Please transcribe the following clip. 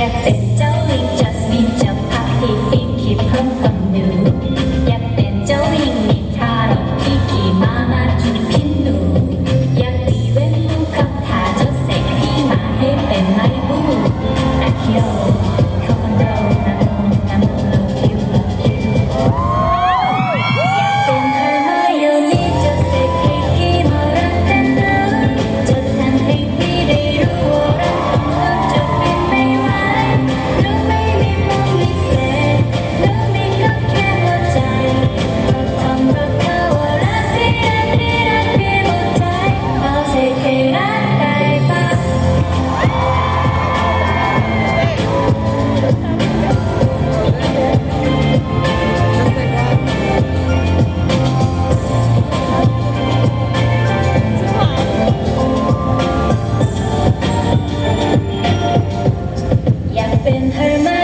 อยากเป็นเจ้าหญิงจัสมินจะพาพี่ฟิล์มคิดเพิ่มกับหนูอยากเป็นเจ้าหญิงนิทาเราที่กี่มามาจุดพินหนูอยากตีเว้นลูกกับทาเจ้าเสกพี่มาให้เป็นไม้บูอาเคียว 人儿们。